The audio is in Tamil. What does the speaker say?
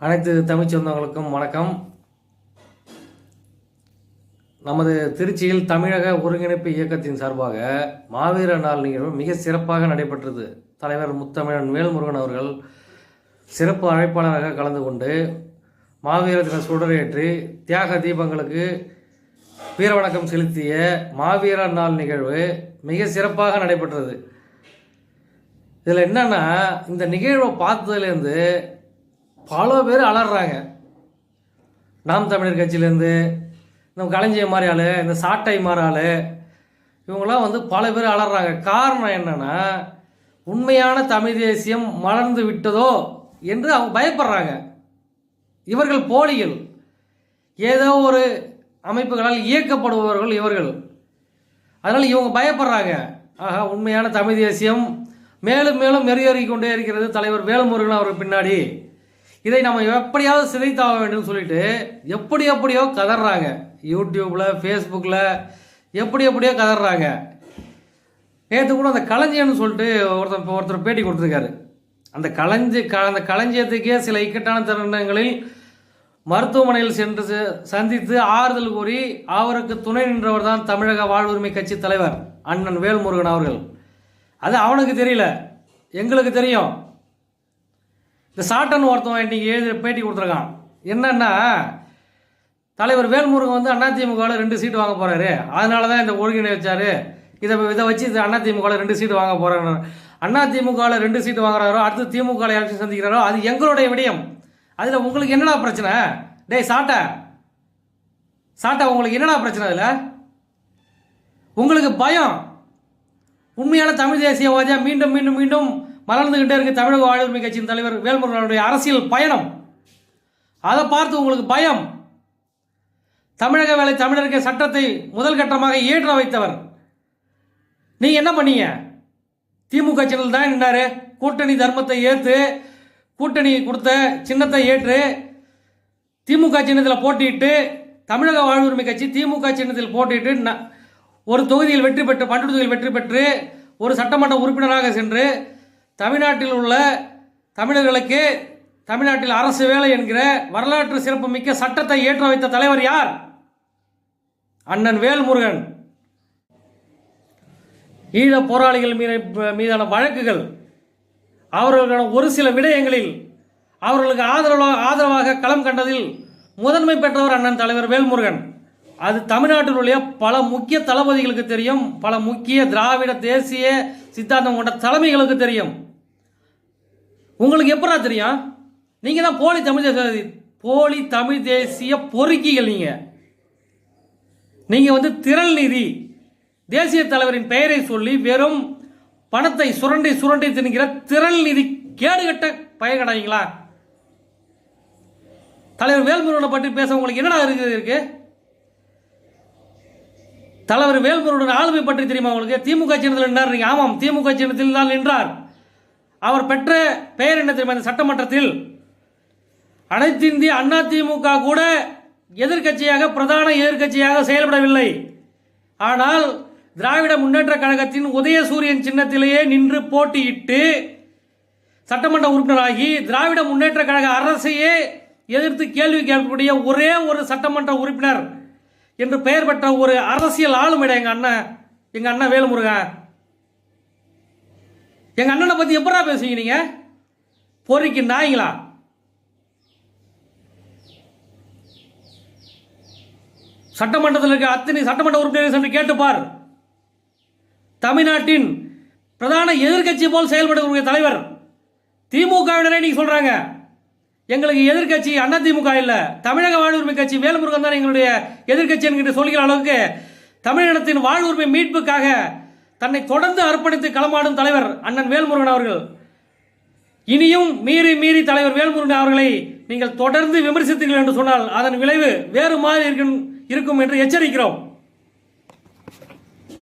அனைத்து தமிழ் சொந்தங்களுக்கும் வணக்கம். நமது திருச்சியில் தமிழக ஒருங்கிணைப்பு இயக்கத்தின் சார்பாக மாவீர நாள் நிகழ்வு மிக சிறப்பாக நடைபெற்றது. தலைவர் முத்தமிழன் வேல்முருகன் அவர்கள் சிறப்பு அழைப்பாளராக கலந்து கொண்டு மாவீர தின சுடரேற்றி தியாக தீபங்களுக்கு வீரவணக்கம் செலுத்திய மாவீர நாள் நிகழ்வு மிக சிறப்பாக நடைபெற்றது. இதில் என்னென்னா இந்த நிகழ்வை பார்த்ததுலேருந்து பல பேர் அலறாங்க. நாம் தமிழர் கட்சியிலேருந்து இந்த களஞ்சிய மாதிரி ஆள் இந்த சாட்டை மாதிரி ஆள் இவங்களாம் வந்து பல பேர் அலறாங்க. காரணம் என்னென்னா உண்மையான தமிழ் தேசியம் மலர்ந்து விட்டதோ என்று அவங்க பயப்படுறாங்க. இவர்கள் போலிகள். ஏதோ ஒரு அமைப்புகளால் இயக்கப்படுபவர்கள் இவர்கள். அதனால் இவங்க பயப்படுறாங்க. ஆஹா உண்மையான தமிழ் தேசியம் மேலும் மேலும் மெருகேறிக்கொண்டே இருக்கிறது தலைவர் வேலுமுருகன் அவருக்கு பின்னாடி. இதை நம்ம எப்படியாவது சிதைத்தாக வேண்டும் சொல்லிட்டு எப்படி எப்படியோ கதறாங்க யூடியூப்பில் ஃபேஸ்புக்கில் எப்படி எப்படியோ கதறாங்க நேற்று கூட அந்த களஞ்சியம்னு சொல்லிட்டு ஒருத்தர் ஒருத்தர் பேட்டி கொடுத்துருக்காரு. அந்த களஞ்சி க அந்த களஞ்சியத்துக்கே சில இக்கட்டான தருணங்களில் மருத்துவமனையில் சென்று ச- சந்தித்து ஆறுதல் கூறி அவருக்கு துணை நின்றவர் தான் தமிழக வாழ்வுரிமை கட்சி தலைவர் அண்ணன் வேல்முருகன் அவர்கள். அது அவனுக்கு தெரியல. எங்களுக்கு தெரியும். இந்த சாட்டன் ஒருத்தவன் இன்றைக்கி எழுதி பேட்டி கொடுத்துருக்கான். என்னென்னா தலைவர் வேல்முருகன் வந்து அதிமுகவில் ரெண்டு சீட்டு வாங்க போகிறாரு அதனால தான் இந்த ஒழுங்கினை வச்சாரு. இதை இதை வச்சு இது அதிமுகவில் ரெண்டு சீட்டு வாங்க போகிறாரு அதிமுகவில் ரெண்டு சீட்டு வாங்குறாரோ அடுத்து திமுக எலெக்ஷன் சந்திக்கிறாரோ அது எங்களுடைய விடயம். அதில் உங்களுக்கு என்னடா பிரச்சனை? டேய் சாட்டா. சாட்டா உங்களுக்கு என்னடா பிரச்சனை அதில்? உங்களுக்கு பயம். உண்மையான தமிழ் தேசியவாதியாக மீண்டும் மீண்டும் மீண்டும் மலர்ந்துகிட்டே இருக்க தமிழக வாழ்வுரிமை கட்சியின் தலைவர் வேல்முருகனுடைய அரசியல் பயணம். அதை பார்த்து உங்களுக்கு பயம். தமிழக வேலை தமிழருக்கு சட்டத்தை முதல் கட்டமாக ஏற்ற வைத்தவர். நீங்கள் என்ன பண்ணீங்க? திமுக சேனல் தான் நின்றாரு கூட்டணி தர்மத்தை ஏற்று கூட்டணி கொடுத்த சின்னத்தை ஏற்று திமுக சின்னத்தில் போட்டியிட்டு தமிழக வாழ்வுரிமை கட்சி திமுக சின்னத்தில் போட்டிட்டு ந- ஒரு தொகுதியில் வெற்றி பெற்று பன்னெண்டு தொகுதியில் வெற்றி பெற்று ஒரு சட்டமன்ற உறுப்பினராக சென்று தமிழ்நாட்டில் உள்ள தமிழர்களுக்கு தமிழ்நாட்டில் அரசு வேலை என்கிற வரலாற்று சிறப்புமிக்க சட்டத்தை ஏற்ற வைத்த தலைவர் யார்? அண்ணன் வேல்முருகன். ஈழ போராளிகள் மீது மீதான வழக்குகள் அவர்களுக்கான ஒரு சில விடயங்களில் அவர்களுக்கு ஆதரவாக ஆதரவாக களம் கண்டதில் முதன்மை பெற்றவர் அண்ணன் தலைவர் வேல்முருகன். அது தமிழ்நாட்டில் உள்ள பல முக்கிய தளபதிகளுக்கு தெரியும் பல முக்கிய திராவிட தேசிய சித்தாந்தம் கொண்ட தலைமைகளுக்கு தெரியும். உங்களுக்கு எப்படா தெரியும்? நீங்க தான் போலி தமிழ் தேசிய போலி தமிழ் தேசிய பொறுக்கிகள் நீங்க. நீங்க வந்து திரள் நிதி. தேசிய தலைவரின் பெயரை சொல்லி வெறும் பணத்தை சுரண்டி சுரண்டி தின்கிற திரள் நிதி கேடுகட்ட பயன்கடாங்களா தலைவர் வேல்முருகனை பற்றி பேச உங்களுக்கு என்னடா இருக்குது இருக்கு? தலைவர் வேல்முருகன் ஆளுமை பற்றி தெரியுமா உங்களுக்கு? திமுக சின்னத்தில் நின்றார் நீங்க. ஆமாம் திமுக சின்னத்தில் தான் நின்றார். அவர் பெற்ற பெயர் என்ன தெரியுமா? இந்த சட்டமன்றத்தில் அனைத்து இந்திய அண்ணா திமுக கூட எதிர்க்கட்சியாக பிரதான எதிர்க்கட்சியாக செயல்படவில்லை. ஆனால் திராவிட முன்னேற்ற கழகத்தின் உதயசூரியன் சின்னத்திலேயே நின்று போட்டியிட்டு சட்டமன்ற உறுப்பினராகி திராவிட முன்னேற்ற கழக அரசையே எதிர்த்து கேள்வி கேட்கக்கூடிய ஒரே ஒரு சட்டமன்ற உறுப்பினர் என்று பெயர் பெற்ற ஒரு அரசியல் ஆளுமையிட எங்கள் அண்ணன் எங்கள் அண்ணன் வேலுமுருகன். எங்கள் அண்ணனை பற்றி எப்படா பேசுவீங்க நீங்கள் பொறிக்கு நாய்ங்களா? சட்டமன்றத்தில் இருக்க அத்தனை சட்டமன்ற உறுப்பினர் சென்று கேட்டுப்பார். தமிழ்நாட்டின் பிரதான எதிர்க்கட்சி போல் செயல்படக்கூடிய தலைவர் திமுகவினரே நீங்கள் சொல்கிறாங்க எங்களுக்கு எதிர்க்கட்சி அண்ணா திமுக இல்லை தமிழக வாழ்வுரிமை கட்சி வேலுமுருகன் தான் எங்களுடைய எதிர்க்கட்சி என்கிட்ட சொல்கிற அளவுக்கு தமிழினத்தின் வாழ்வுரிமை மீட்புக்காக தன்னை தொடர்ந்து அர்ப்பணித்து களமாடும் தலைவர் அண்ணன் வேல்முருகன் அவர்கள். இனியும் மீறி மீறி தலைவர் வேல்முருகன் அவர்களை நீங்கள் தொடர்ந்து விமர்சித்தீர்கள் என்று சொன்னால் அதன் விளைவு வேறு மாதிரி இருக்கும் இருக்கும் என்று எச்சரிக்கிறோம்.